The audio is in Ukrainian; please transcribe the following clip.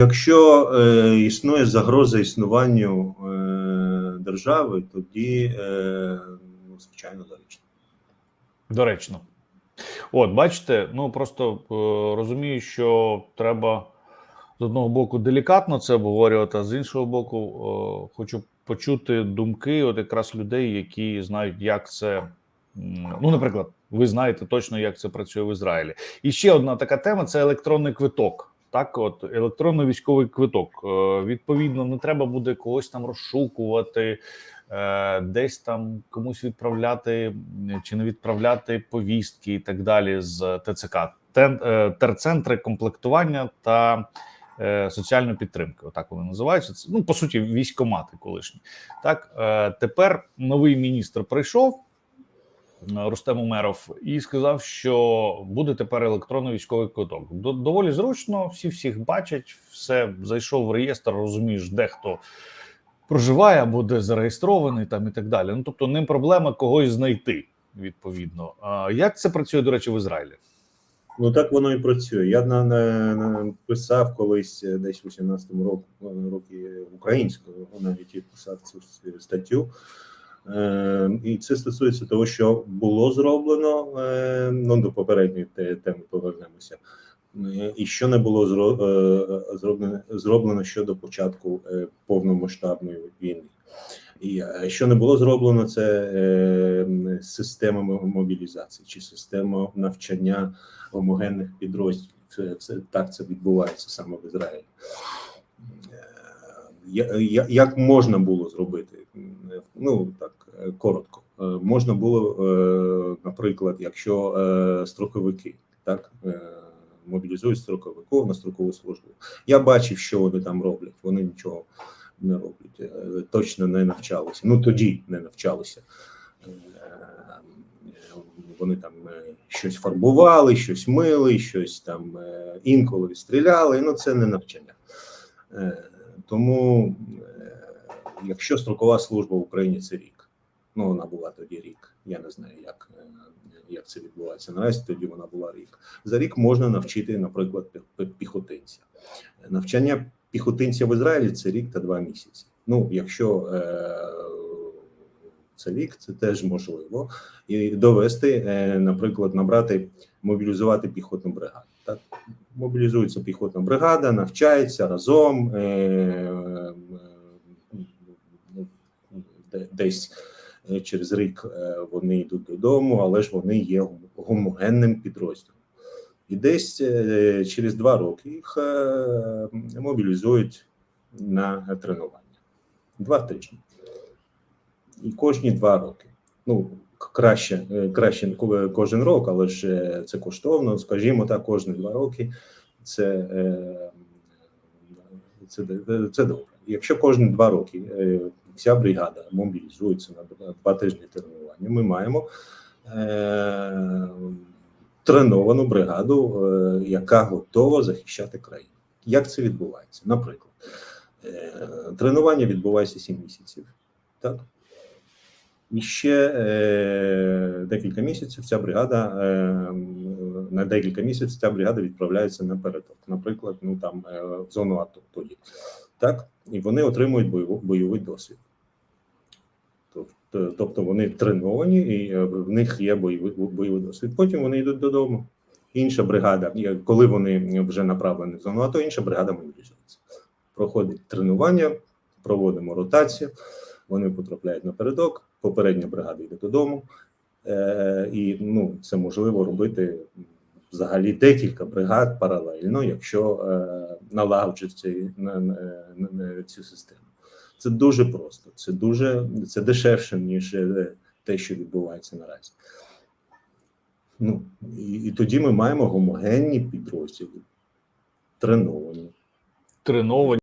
Якщо е, існує загроза існуванню е, держави, тоді, е, ну, звичайно, доречно. Доречно. От, бачите, ну просто е, розумію, що треба з одного боку делікатно це обговорювати, а з іншого боку, е, хочу почути думки от якраз людей, які знають, як це. Ну, наприклад, ви знаєте точно, як це працює в Ізраїлі. І ще одна така тема: це електронний квиток. Так, от електронний військовий квиток. Е, Відповідно, не треба буде когось там розшукувати, е, десь там комусь відправляти чи не відправляти повістки і так далі з ТЦК. Е, терцентри комплектування та соціальної підтримки. Отак вони називаються. Це ну по суті військомати колишні. Так тепер новий міністр прийшов. Е, Рустем Умеров і сказав, що буде тепер електронний військовий квиток. Доволі зручно, всі всіх бачать, все зайшов в реєстр, розумієш, де хто проживає або де зареєстрований, там і так далі. Ну тобто, не проблема когось знайти відповідно. А як це працює, до речі, в Ізраїлі? Ну так воно і працює. Я на, на, на писав колись е, десь у 18-му року році українською, навіть і писав цю статтю. Е, і це стосується того, що було зроблено. Е, ну до попередньої теми повернемося. Е, І що не було зро, е, зроблено, зроблено щодо початку е, повномасштабної війни. І е, що не було зроблено, це е, система мобілізації чи система навчання гомогенних підрозділів. Це, це так це відбувається саме в Ізраїлі. Е, я- Як можна було зробити? Е, Ну так е, коротко. Е, Можна було, е, наприклад, якщо е, строковики так мобілізують строковиків на строкову службу. Я бачив, що вони там роблять. Вони нічого не роблять, точно не навчалися. Ну тоді не навчалися. Вони там щось фарбували, щось мили, щось там інколи стріляли. Ну це не навчання. Тому, якщо строкова служба в Україні це рік, ну вона була тоді рік. Я не знаю, як, е, як це відбувається наразі. Тоді вона була рік. За рік можна навчити, наприклад, пі- пі- піхотинця. Навчання піхотинця в Ізраїлі це рік та два місяці. Ну, якщо е, це рік, це теж можливо, і довести, е, наприклад, набрати, мобілізувати піхотну бригаду. Так, мобілізується піхотна бригада, навчається разом. Е, е, десь через рік е, вони йдуть додому, але ж вони є гомогенним підрозділом. І десь е, через два роки їх е, мобілізують на тренування. Два тижні. І кожні два роки. Ну, краще, краще кожен рок, але ж це коштовно, скажімо так, кожні два роки це, це, це добре. Якщо кожні два роки е, вся бригада мобілізується на два тижні тренування, ми маємо е, треновану бригаду, е, яка готова захищати країну. Як це відбувається? Наприклад, е, тренування відбувається 7 місяців. Так? І ще е, декілька місяців ця бригада е, на декілька місяців ця бригада відправляється на передок, наприклад, ну там е, в зону АТО тоді. Так, і вони отримують бойовий, бойовий досвід. Тобто, вони треновані, і е, в них є бойовий, бойовий досвід. Потім вони йдуть додому. Інша бригада, коли вони вже направлені в зону АТО, інша бригада мобілізується. Проходить тренування, проводимо ротацію, вони потрапляють на передок, попередня бригада йде додому. Е, і ну, це можливо робити взагалі декілька бригад паралельно, якщо е, налагоджують на, на, на, на цю систему. Це дуже просто, це дуже це дешевше, ніж е, те, що відбувається наразі. Ну, і, і тоді ми маємо гомогенні підрозділи, треновані. Треновані.